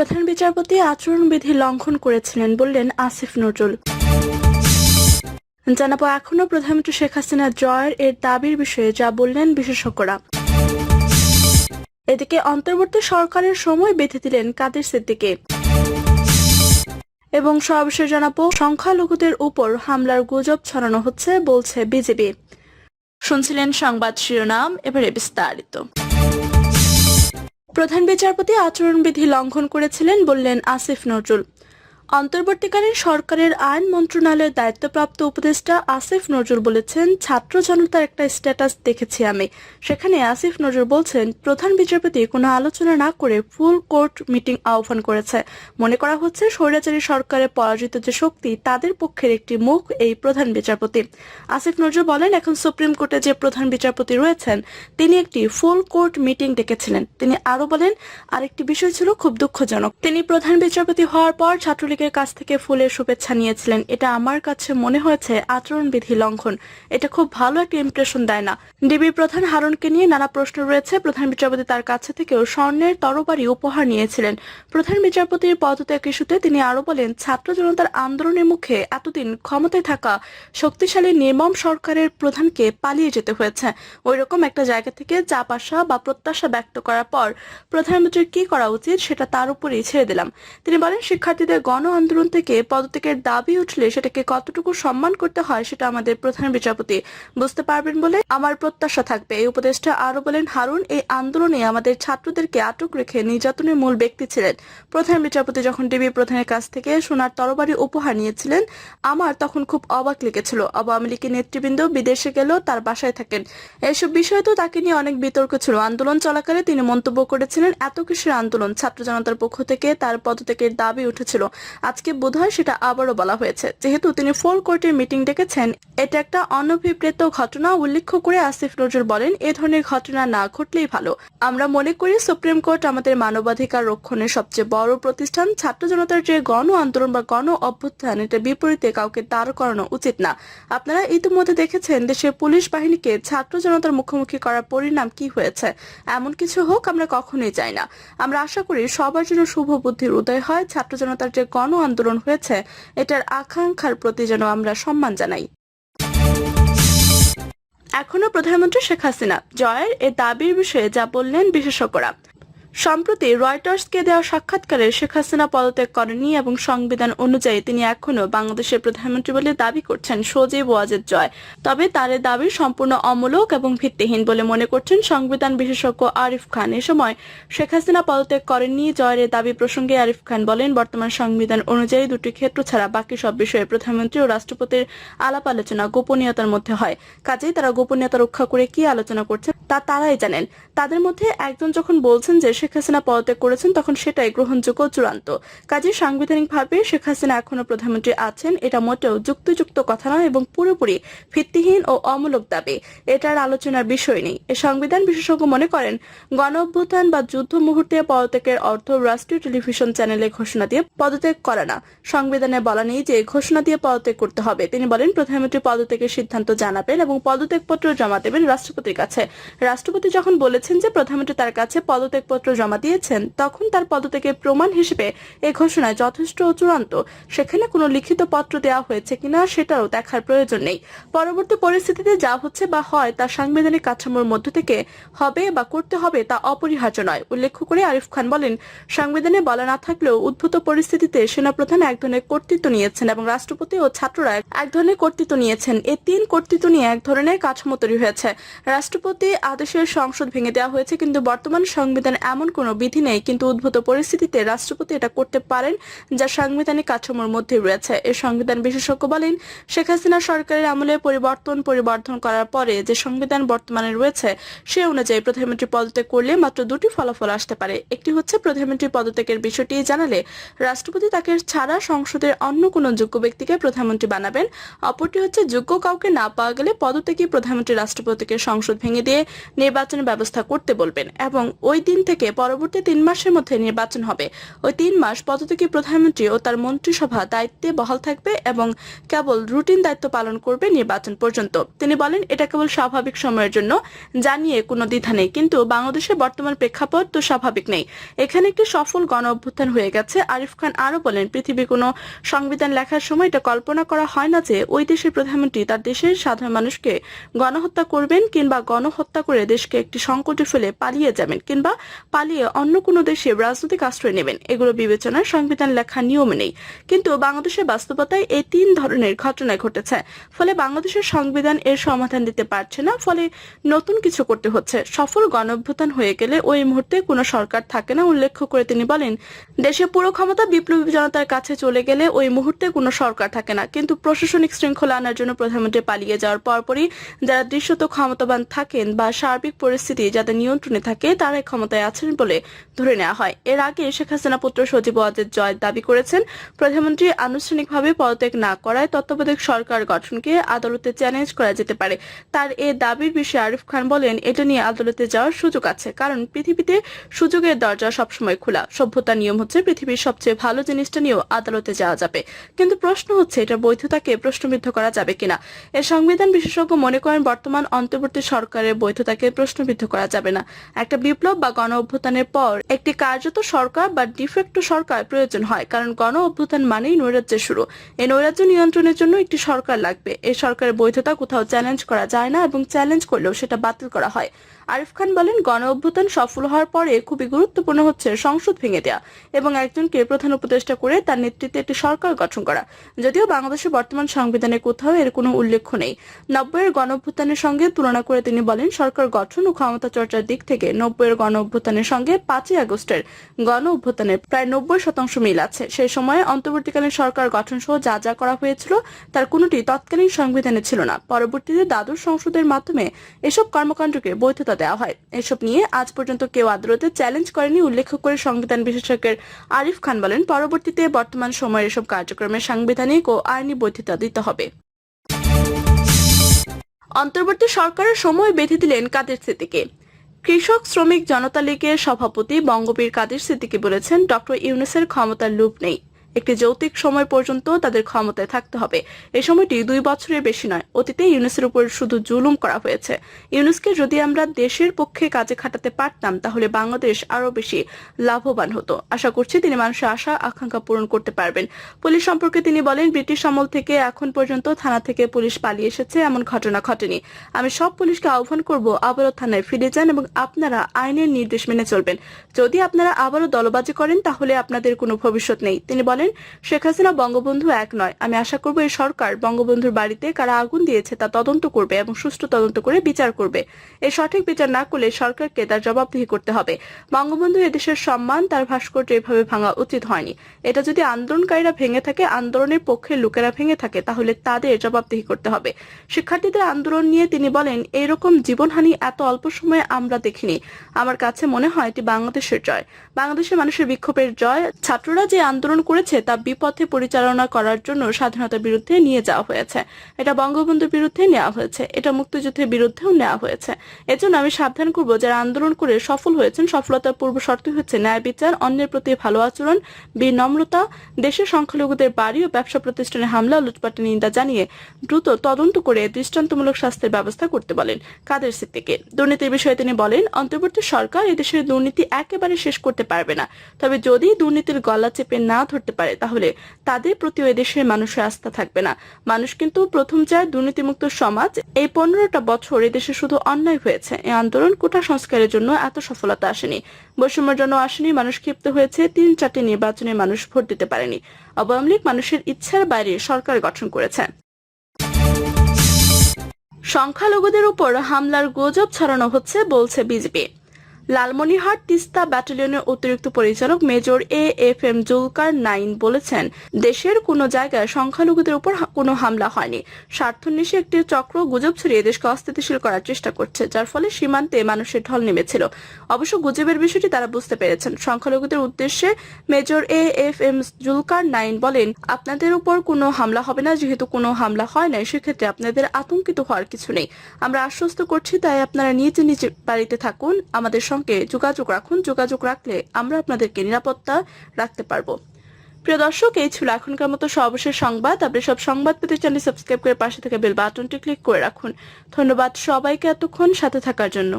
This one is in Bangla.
প্রধান বিচারপতি আচরণবিধি লঙ্ঘন করেছিলেন বললেন আসিফ নজরুল। জানাব এখনও প্রধানমন্ত্রী শেখ হাসিনা জয়ের এর দাবির বিষয়ে যা বললেন বিশেষজ্ঞরা। এদিকে অন্তর্বর্তী সরকারের সময় বেঁধে দিলেন কাদের সিদ্দিকে। এবং সর্বশেষ জানাব সংখ্যালঘুদের উপর হামলার গুজব ছড়ানো হচ্ছে, বলছে বিজেপি। শুনছিলেন সংবাদ শিরোনাম, এবারে বিস্তারিত। প্রধান বিচারপতি আচরণবিধি লঙ্ঘন করেছিলেন বললেন আসিফ নজরুল। অন্তর্বর্তীকালীন সরকারের আইন মন্ত্রণালয়ের দায়িত্বপ্রাপ্ত উপদেষ্টা আসিফ নজরুল বলেছেন, ছাত্র জনতার একটা স্ট্যাটাস দেখেছি আমি। সেখানে আসিফ নজরুল বলছেন, প্রধান বিচারপতি কোনো আলোচনা না করে ফুল কোর্ট মিটিং আহ্বান করেছে। মনে করা হচ্ছে, স্বৈরাচারী সরকারের পরাজিত যে শক্তি, তাদের পক্ষের একটি মুখ এই প্রধান বিচারপতি। আসিফ নজরুল বলেন, এখন সুপ্রিম কোর্টে যে প্রধান বিচারপতি রয়েছেন, তিনি একটি ফুল কোর্ট মিটিং ডেকেছিলেন। তিনি আরও বলেন, আরেকটি বিষয় ছিল খুব দুঃখজনক। তিনি প্রধান বিচারপতি হওয়ার পর ছাত্রলীগের কাছ থেকে ফুলের শুভেচ্ছা নিয়েছিলেন। এটা আমার কাছে মনে হয়েছে আচরণবিধি লঙ্ঘন। এটা খুব ভালো একটা ইমপ্রেশন দেয় না। ডিবির প্রধান হারুনকে নিয়ে নানা প্রশ্ন রয়েছে। প্রধান বিচারপতি তার কাছে থেকেও স্বর্ণের তরবারি উপহার নিয়েছিলেন। প্রধান বিচারপতির পদত্যাগ ইস্যুতে তিনি আরও বলেন, ছাত্র জনতার আন্দোলনের মুখে এতদিন ক্ষমতায় থাকা শক্তিশালী নির্মম সরকারের প্রধানকে পালিয়ে যেতে হয়েছে। ওই রকম একটা জায়গা থেকে চাপ আসা বা প্রত্যাশা ব্যক্ত করার পর প্রধানমন্ত্রীর কি করা উচিত সেটা তার উপরেই ছেড়ে দিলাম। তিনি বলেন, শিক্ষার্থীদের গণ আন্দোলন থেকে পদত্যাগের দাবি উঠলে সেটাকে কতটুকু সম্মান করতে হয় সেটা আমাদের প্রধান বিচারপতি বুঝতে পারবেন বলে আমার প্রত্যাশা থাকবে। এই উপদেষ্টা আরও বলেন, হারুন, এই আন্দোলনে আমাদের ছাত্রদেরকে আটক রেখে নির্যাতনের মূল ব্যক্তি ছিলেন। প্রধান বিচারপতি যখন ডিবি প্রধানের কাছ থেকে সোনার তরবারি উপহার নিয়েছিলেন, আমার তখন খুব অবাক লেগেছিল। আওয়ামী লীগের নেতৃবৃন্দ বিদেশে গেলেও তার বাসায় থাকেন। এসব বিষয়ে তো তাকে নিয়ে অনেক বিতর্ক ছিল। আন্দোলন চলাকালে তিনি মন্তব্য করেছিলেন, এত কিসের আন্দোলন? ছাত্র জনতার পক্ষ থেকে তার পদত্যাগের দাবি উঠেছিল। আজকে বোধহয় সেটা আবারও বলা হয়েছে। যেহেতু তিনি ফুল কোর্টের মিটিং ডেকেছেন, এটা একটা অনভিপ্রেত ঘটনা উল্লেখ করে আসিফ নজরুল বলেন, এ ধরনের ঘটনা না ঘটলেই ভালো। আমরা মনে করি সুপ্রিম কোর্ট আমাদের মানবাধিকার রক্ষণের সবচেয়ে বড় প্রতিষ্ঠান। ছাত্র জনতার যে গণ আন্দোলন বা গণ অভ্যুত্থান, এটা বিপরীতে কাউকে দাঁড় করানো উচিত না। আপনারা ইতিমধ্যে দেখেছেন দেশের পুলিশ বাহিনীকে ছাত্র জনতার মুখোমুখি করার পরিণাম কি হয়েছে। এমন কিছু হোক, আমরা কখনোই চাই না। আমরা আশা করি সবার জন্য শুভ বুদ্ধির উদয় হয়। ছাত্র জনতার যে গণ আন্দোলন হয়েছে, এটার আকাঙ্ক্ষার প্রতি যেন আমরা সম্মান জানাই। এখনও প্রধানমন্ত্রী শেখ হাসিনা জয়ের এ দাবির বিষয়ে যা বললেন বিশেষজ্ঞরা। সম্প্রতি রয়টার্সকে দেওয়া সাক্ষাৎকারে শেখ হাসিনা পদত্যাগ করেনি এবং সংবিধান অনুযায়ী তিনি এখনও বাংলাদেশের প্রধানমন্ত্রী বলে দাবি করছেন সজীব ওয়াজেদ জয়। তবে তার দাবি সম্পূর্ণ অমূলক এবং ভিত্তিহীন বলে মনে করছেন সংবিধান বিশেষজ্ঞ আরিফ খান। এ সময় শেখ হাসিনা পদত্যাগ করেননি, জয়ের দাবি প্রসঙ্গে আরিফ খান বলেন, বর্তমান সংবিধান অনুযায়ী দুটি ক্ষেত্র ছাড়া বাকি সব বিষয়ে প্রধানমন্ত্রী ও রাষ্ট্রপতির আলাপ আলোচনা গোপনীয়তার মধ্যে হয়। কাজেই তারা গোপনীয়তা রক্ষা করে কি আলোচনা করছে তা তারাই জানেন। তাদের মধ্যে একজন যখন বলছেন যে শেখ হাসিনা পদত্যাগ করেছেন, তখন সেটাই গ্রহণযোগ্য চূড়ান্ত। কাজে সাংবিধানিকভাবে শেখ হাসিনা এখনও প্রধানমন্ত্রী আছেন, এটা মোটেও যুক্তিযুক্ত কথা নয় এবং পুরোপুরি ভিত্তিহীন ও অমূলক দাবি। এটার আলোচনার বিষয় নেই। এ সংবিধান বিশেষজ্ঞ মনে করেন গণ অভ্যুত্থান বা যুদ্ধ মুহূর্তে পদত্যাগের অর্থ রাষ্ট্রীয় টেলিভিশন চ্যানেলে ঘোষণা দিয়ে পদত্যাগ করা না। সংবিধানে বলা নেই যে ঘোষণা দিয়ে পদত্যাগ করতে হবে। তিনি বলেন, প্রধানমন্ত্রী পদত্যাগের সিদ্ধান্ত জানাবেন এবং পদত্যাগপত্র জমা দেবেন রাষ্ট্রপতির কাছে। রাষ্ট্রপতি যখন বলেছেন যে প্রধানমন্ত্রী তার কাছে পদত্যাগপত্র জমা দিয়েছেন, তখন তার পদত্যাগের প্রমাণ হিসেবে এ ঘোষণায় যথেষ্ট চূড়ান্ত। সেখানে কোনো লিখিত পত্র দেওয়া হয়েছে কিনা সেটাও দেখার প্রয়োজন নেই। পরবর্তী পরিস্থিতিতে যা হচ্ছে বা হয় তা সাংবিধানিক কাঠামোর মধ্য থেকে হবে বা করতে হবে তা অপরিহার্য নয়, উল্লেখ করে আরিফ খান বলেন। সংবিধানে বলা না থাকলেও উদ্ভূত পরিস্থিতিতে সেনাপ্রধান এক ধরনের কর্তৃত্ব নিয়েছেন এবং রাষ্ট্রপতি ও ছাত্ররা এক ধরনের কর্তৃত্ব নিয়েছেন। এ তিন কর্তৃত্ব নিয়ে এক ধরনের কাঠামো তৈরি হয়েছে। রাষ্ট্রপতি আদেশের সংসদ ভেঙে দেওয়া হয়েছে, কিন্তু বর্তমান সংবিধান এমন কোনো বিধি নেই। কিন্তু উদ্ভূত পরিস্থিতিতে রাষ্ট্রপতি এটা করতে পারেন যা সাংবিধানিক কাঠামোর মধ্যে রয়েছে। এর সংবিধান বিশেষজ্ঞ বলেন, শেখ হাসিনা সরকারের আমলে পরিবর্তন পরিবর্ধন করার পরে যে সংবিধান বর্তমানে রয়েছে, সে অনুযায়ী প্রধানমন্ত্রী পদত্যাগ করলে মাত্র দুটি ফলাফল আসতে পারে। একটি হচ্ছে, প্রধানমন্ত্রী পদত্যাগের বিষয়টি জানালে রাষ্ট্রপতি তাকে ছাড়া সংসদের অন্য কোনো যোগ্য ব্যক্তিকে প্রধানমন্ত্রী বানাবেন। অপরটি হচ্ছে, যোগ্য কাউকে না পাওয়া গেলে পদত্যাগী প্রধানমন্ত্রী রাষ্ট্রপতিকে সংসদ ভেঙে দিয়ে নির্বাচনের ব্যবস্থা করতে বলবেন এবং ওই দিন থেকে পরবর্তী তিন মাসের মধ্যে নির্বাচন হবে। ওই তিন মাস পদত্যাগী প্রধানমন্ত্রী ও তার মন্ত্রিসভা দায়িত্বে বহাল থাকবে এবং কেবল রুটিন দায়িত্ব পালন করবে নির্বাচন পর্যন্ত। তিনি বলেন, এটা কেবল স্বাভাবিক সময়ের জন্য, জানিয়ে কোনো দ্বিধা নেই। কিন্তু বাংলাদেশের বর্তমান প্রেক্ষাপট তো স্বাভাবিক নেই। এখানে একটি সফল গণ অভ্যুত্থান হয়ে গেছে। আরিফ খান আরও বলেন পৃথিবী কোনো সংবিধান লেখার সময় এটা কল্পনা করা হয় না যে ওই দেশের প্রধানমন্ত্রী তার দেশের সাধারণ মানুষকে গণহত্যা করবেন কিংবা গণহত্যা করে দেশকে একটি সংকটে ফেলে পালিয়ে যাবেন কিংবা পালিয়ে অন্য কোনো দেশে রাজনৈতিক আশ্রয় নেবেন। এগুলো বিবেচনায় সংবিধান লেখা নিয়ম নেই। কিন্তু বাংলাদেশের বাস্তবতায় এই তিন ধরনের ঘটনা ঘটেছে। ফলে বাংলাদেশের সংবিধান এর সমাধান দিতে পারছে না। ফলে নতুন কিছু করতে হচ্ছে। সফল গণঅভ্যুত্থান হয়ে গেলে ওই মুহূর্তে কোনো সরকার থাকে না উল্লেখ করে তিনি বলেন, দেশে পুরো ক্ষমতা বিপ্লবী জনতার কাছে চলে গেলে ওই মুহূর্তে কোনো সরকার থাকে না। কিন্তু প্রশাসনিক শৃঙ্খলা আনার জন্য প্রধানমন্ত্রী পালিয়ে যাওয়ার পরপরই যারা দৃশ্যত ক্ষমতাবান থাকেন বা সার্বিক পরিস্থিতি যাদের নিয়ন্ত্রণে থাকে, তারাই ক্ষমতায় আছেন বলে ধরে নেওয়া হয়। এর আগে শেখ হাসিনা পুত্র সজীব ওয়াজেদ জয় দাবি করেছেন, প্রধানমন্ত্রী আনুষ্ঠানিকভাবে পদত্যাগ না করায় তত্ত্বাবধায়ক সরকার গঠনকে আদালতে চ্যালেঞ্জ করা যেতে পারে। তার এ দাবির বিষয়ে আরিফ খান বলেন, এটা নিয়ে আদালতে যাওয়ার সুযোগ আছে, কারণ পৃথিবীতে সুযোগের দরজা সবসময় খোলা। সভ্যতার নিয়ম হচ্ছে পৃথিবীর সবচেয়ে ভালো জিনিসটা নিয়েও আদালতে যাওয়া যাবে। কিন্তু প্রশ্ন হচ্ছে, এটা বৈধতাকে প্রশ্নবিদ্ধ করা যাবে কিনা? এর সংবিধান বিশেষজ্ঞ মনে করেন, বর্তমান অন্তর্বর্তী সরকারের বৈধতাকে প্রশ্নবিদ্ধ করা যাবে না। একটা বিপ্লব বা গণ অভ্যুত্থানের পর একটি কার্যত সরকার বা ডিফেক্টো সরকার প্রয়োজন হয়, কারণ গণ অভ্যুত্থান মানেই নৈরাজ্যের শুরু। এই নৈরাজ্য নিয়ন্ত্রণের জন্য একটি সরকার লাগবে। এই সরকারের বৈধতা কোথাও চ্যালেঞ্জ করা যায় না এবং চ্যালেঞ্জ করলেও সেটা বাতিল করা হয়। আরিফ খান বলেন, গণ অভ্যুত্থান সফল হওয়ার পরে খুবই গুরুত্বপূর্ণ হচ্ছে সংসদ ভেঙে দেওয়া এবং একজনকে প্রধান উপদেষ্টা করে তার নেতৃত্বে একটি সরকার গঠন করা। যদিও বাংলাদেশের বর্তমান সংবিধানে কোথাও এর কোনো উল্লেখ নেই। নব্বইয়ের গণ অভ্যুত্থানের সঙ্গে তুলনা করে তিনি বলেন, সরকার গঠন ও ক্ষমতা চর্চার দিক থেকে নব্বইয়ের গণ অভ্যুত্থানের সঙ্গে পাঁচই আগস্টের গণ অভ্যুত্থানের প্রায় নব্বই শতাংশ মিল আছে। সেই সময়ে অন্তর্বর্তীকালীন সরকার গঠন সহ যা যা করা হয়েছিল, তার কোনোটি তৎকালীন সংবিধানে ছিল না। পরবর্তীতে দ্বাদশ সংসদের মাধ্যমে এসব কর্মকাণ্ডকে বৈধতা দেওয়া হয়। এসব নিয়ে আজ পর্যন্ত কেউ আদালতে চ্যালেঞ্জ করেনি, উল্লেখ করে সংবিধান বিশেষজ্ঞের আরিফ খান বলেন, পরবর্তীতে বর্তমান সময়ের এসব কার্যক্রমের সাংবিধানিক ও আইনি বৈধতা দিতে হবে। অন্তর্বর্তী সরকারের সময় বেঁধে দিলেন কাদের স্মৃতিকে। কৃষক, শ্রমিক, জনতা লীগের সভাপতি বঙ্গবীর কাদের সিদ্দিকি বলেছেন, ডক্টর ইউনুসের ক্ষমতার লুপ নেই। একটি যৌতিক সময় পর্যন্ত তাদের ক্ষমতায় থাকতে হবে। এই সময়টি দুই বছরের বেশি নয়। অতীতে ইউনুসের উপর শুধু জুলুম করা হয়েছে। ইউনুসকে, যদি আমরা দেশের পক্ষে কাজে খাটাতে পারতাম, তাহলে বাংলাদেশ আরও বেশি লাভবান হতো। আশা করছি তিনি মানুষের আশা, আকাঙ্ক্ষা পূরণ করতে পারবেন। পুলিশ সম্পর্কে তিনি বলেন, ব্রিটিশ আমল থেকে এখন পর্যন্ত থানা থেকে পুলিশ পালিয়ে এসেছে, এমন ঘটনা ঘটেনি। আমি সব পুলিশকে আহ্বান করব, আবারও থানায় ফিরে যান এবং আপনারা আইনের নির্দেশ মেনে চলবেন। যদি আপনারা আবারও দলবাজি করেন, তাহলে আপনাদের কোনো ভবিষ্যৎ নেই। তিনি বলেন শেখ হাসিনা বঙ্গবন্ধু এক নয়। আমি আশা করব এই সরকার বঙ্গবন্ধুর বাড়িতে কারা আগুন দিয়েছে তা তদন্ত করবে এবং সুষ্ঠু তদন্ত করে বিচার করবে। এই সঠিক বিচার না করলে সরকারকে তার জবাবদিহি করতে হবে। বঙ্গবন্ধু এদেশের সম্মান, তার ভাস্কর্য এভাবে ভাঙা উচিত হয়নি। এটা যদি আন্দোলনকারীরা ভেঙে থাকে, আন্দোলনের পক্ষে লোকেরা ভেঙে থাকে, তাহলে তাদের জবাবদিহি করতে হবে। শিক্ষার্থীদের আন্দোলন নিয়ে তিনি বলেন, এইরকম জীবনহানি এত অল্প সময়ে আমরা দেখিনি। আমার কাছে মনে হয় এটি বাংলাদেশের জয়। বাংলাদেশের মানুষের বিক্ষোভের জয়। ছাত্ররা যে আন্দোলন করেছে তা বিপথে পরিচালনা করার জন্য স্বাধীনতার বিরুদ্ধে নিয়ে যাওয়া হয়েছে। এটা বঙ্গবন্ধুর বিরুদ্ধে নেওয়া হয়েছে। এটা মুক্তিযুদ্ধের বিরুদ্ধেও নেওয়া হয়েছে। এজন্য আমি সাবধান করব যারা আন্দোলন করে সফল হয়েছেন, সফলতার পূর্ব শর্ত হচ্ছে ন্যায় বিচার, অন্যের প্রতি ভালো আচরণ, বিনম্রতা, দেশের সংখ্যালঘুদের বাড়ি ও ব্যবসা প্রতিষ্ঠানে হামলা লুটপাটের নিন্দা জানিয়ে দ্রুত তদন্ত করে দৃষ্টান্তমূলক শাস্তির ব্যবস্থা করতে বলেন কাদের সিদ্দিকে। দুর্নীতির বিষয়ে তিনি বলেন, অন্তর্বর্তী সরকার এদেশের দুর্নীতি একেবারে শেষ করতে পারবে না। তবে যদি দুর্নীতির গলা চেপে না ধরতে পারে, তাহলে তাদের প্রতিও এদেশের মানুষের আস্থা থাকবে না। মানুষ কিন্তু প্রথম চায় দুর্নীতিমুক্ত সমাজ, এই পনেরোটা বছর এদেশে শুধু অন্যায় হয়েছে। এই আন্দোলন কোটা সংস্কারের জন্য এত সফলতা আসেনি। বৈষম্যের জন্য আসেনি, মানুষ ক্ষিপ্ত হয়েছে, তিন চারটি নির্বাচনে মানুষ ভোট দিতে পারেনি। আওয়ামী লীগ মানুষের ইচ্ছার বাইরে সরকার গঠন করেছে। সংখ্যালঘুদের উপর হামলার গুজব ছড়ানো হচ্ছে, বলছে বিজেপি। লালমনিরহাট তিস্তা ব্যাটালিয়নের অতিরিক্ত পরিচালক major A F M Zulkar Nain বলেছেন, দেশের কোনো জায়গায় সংখ্যালঘুদের উপর কোনো হামলা হয়নি। স্বার্থন্বেষী একটি চক্র গুজব ছড়িয়ে দেশকে অস্থিতিশীল করার চেষ্টা করছে, যার ফলে সীমান্তে মানুষের ঢল নেমেছিল। অবশ্য গুজবের বিষয়টি তারা বুঝতে পেরেছেন। সংখ্যালঘুদের উদ্দেশ্যে major A F M Zulkar Nain বলেন, আপনাদের উপর কোনো হামলা হবে না, যেহেতু কোনো হামলা হয় নাই, সেক্ষেত্রে আপনাদের আতঙ্কিত হওয়ার কিছু নেই। আমরা আশ্বস্ত করছি, তাই আপনারা নিজ নিজ বাড়িতে থাকুন, আমাদের সঙ্গে যোগাযোগ রাখুন, যোগাযোগ রাখলে আমরা আপনাদেরকে নিরাপত্তা রাখতে পারব। প্রিয় দর্শক, এই ছিল এখনকার মতো সর্বশেষ সংবাদ। আপনি সব সংবাদ পেতে চ্যানেল সাবস্ক্রাইব করে পাশে থেকে বেল বাটনটি ক্লিক করে রাখুন। ধন্যবাদ সবাইকে এতক্ষণ সাথে থাকার জন্য।